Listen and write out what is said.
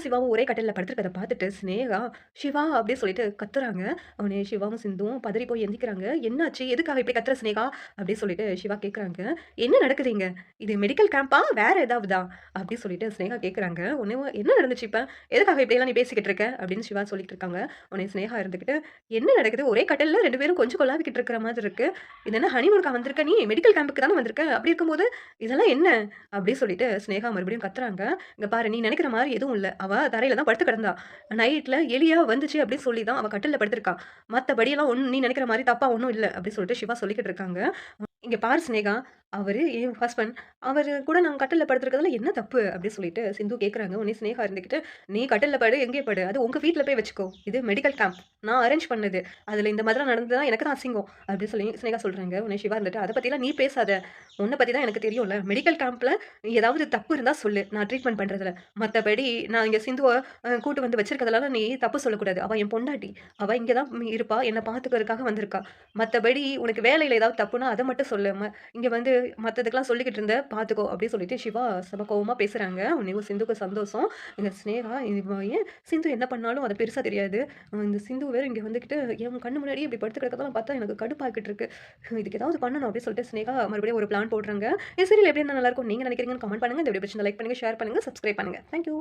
சிந்துவும் சிவாவும் ஒரே கட்டலில் படுத்துருக்கதை பார்த்துட்டு ஸ்னேகா, "சிவா" அப்படி சொல்லிட்டு கத்துறாங்க. அவனே சிவாவும் சிந்துவும் பதறி போய் எந்திக்கிறாங்க "என்னாச்சு? எதுக்காக இப்படி கத்துற ஸ்னேகா?" அப்படின்னு சொல்லிட்டு சிவா கேட்குறாங்க. "என்ன நடக்குதுங்க இது மெடிக்கல் கேம்பா? வேற ஏதாவதா?" அப்படின்னு சொல்லிட்டு ஸ்னேகா கேட்குறாங்க. உடனே "என்ன நடந்துச்சு இப்போ எதுக்காக இப்படியெல்லாம் நீ பேசிக்கிட்டு இருக்க?" அப்படின்னு சிவா சொல்லிட்டு இருக்காங்க. உடனே ஸ்னேகா இருந்துகிட்டு, "என்ன நடக்குது? ஒரே கட்டலில் ரெண்டு பேரும் கொஞ்சம் கொள்ளாவிக்கிட்டு இருக்கிற மாதிரி இருக்கு. இது என்ன ஹனிமூனுக்கா வந்திருக்க நீ? மெடிக்கல் கேம்புக்கு தானே வந்திருக்க. அப்படி இருக்கும்போது இதெல்லாம் என்ன?" அப்படி சொல்லிட்டு ஸ்னேகா மறுபடியும் கத்துறாங்க. இங்கே பாரு நீ நினைக்கிற மாதிரி எதுவும் இல்லை அவ தரையில தான் படுத்து கிடந்தா. நைட்ல எலியா வந்துச்சு அப்படின்னு சொல்லி தான் அவள் கட்டில் படுத்திருக்கா. மத்தபடியெல்லாம் ஒன்று நீ நினைக்கிற மாதிரி தப்பா ஒன்றும் இல்ல." அப்படின்னு சொல்லிட்டு சிவா சொல்லிக்கிட்டு இருக்காங்க. இங்கே பாரு ஸ்னேகா, அவர் என் ஹஸ்பண்ட். அவரு கூட நான் கட்டலில் படுத்திருக்கிறதுல என்ன தப்பு?" அப்படின்னு சொல்லிட்டு சிந்து கேட்குறாங்க. உடனே ஸ்னேகா இருந்துக்கிட்டு "நீ கட்டலில் படு, எங்கே படு. அது உங்கள் வீட்டில் போய் வச்சுக்கோ. இது மெடிக்கல் கேம்ப். நான் அரேஞ்ச் பண்ணது. அதில் இந்த மாதிரிலாம் நடந்ததுனா எனக்கு தான் அசிங்கம்." அப்படின்னு சொல்லி ஸ்னேகா சொல்கிறாங்க உடனே சிவா இருந்துட்டு, அதை பற்றிலாம் நீ பேசாத. உன்னை பற்றி தான் எனக்கு தெரியும்ல. மெடிக்கல் கேம்ப்பில் ஏதாவது தப்பு இருந்தால் சொல்லு. நான் ட்ரீட்மெண்ட் பண்ணுறதுல மற்றபடி நான் இங்கே சிந்துவை கூட்டு வந்து வச்சிருக்கிறதுல நீ தப்பு சொல்லக்கூடாது. அவள் என் பொண்டாட்டி. அவள் இங்கே தான் இருப்பா. என்னை பார்த்துக்கிறதுக்காக வந்திருக்கா. மற்றபடி உனக்கு வேலையில் ஏதாவது தப்புனா அதை மட்டும் சொல்லு. ம வந்து மற்றதுக்கெல்லாம் சொல்லிக்கிட்டு இருந்த பார்த்துக்கோ." அப்படின்னு சொல்லிட்டு சிவா செம பேசுகிறாங்க பேசுறாங்க. சிந்துக்கு சந்தோஷம். இந்த ஸ்னேகா ஏன் சிந்து என்ன பண்ணாலும் அதை பெருசாக தெரியாது. இந்த சிந்து வேற இங்கே வந்துக்கிட்டு என் கண்ணு முன்னாடி இப்படி படுத்து கிடக்கிறதெல்லாம் பார்த்தா எனக்கு கடுப்பாக்கிட்டு இருக்கு. இதுக்கு ஏதாவது பண்ணணும் அப்படின்னு சொல்லிட்டு ஸ்னேகா மறுபடியும் ஒரு பிளான் போடுறாங்க. இந்த சீரியல் எப்படி இருந்தா நல்லாயிருக்கும் நீங்க நினைக்கிறீங்கன்னு கமெண்ட் பண்ணுங்க. இந்த வீடியோ பிரச்சனை லைக் பண்ணுங்கள் ஷேர் பண்ணுங்கள் சப்ஸ்கிரைப் பண்ணுங்க. Thank you.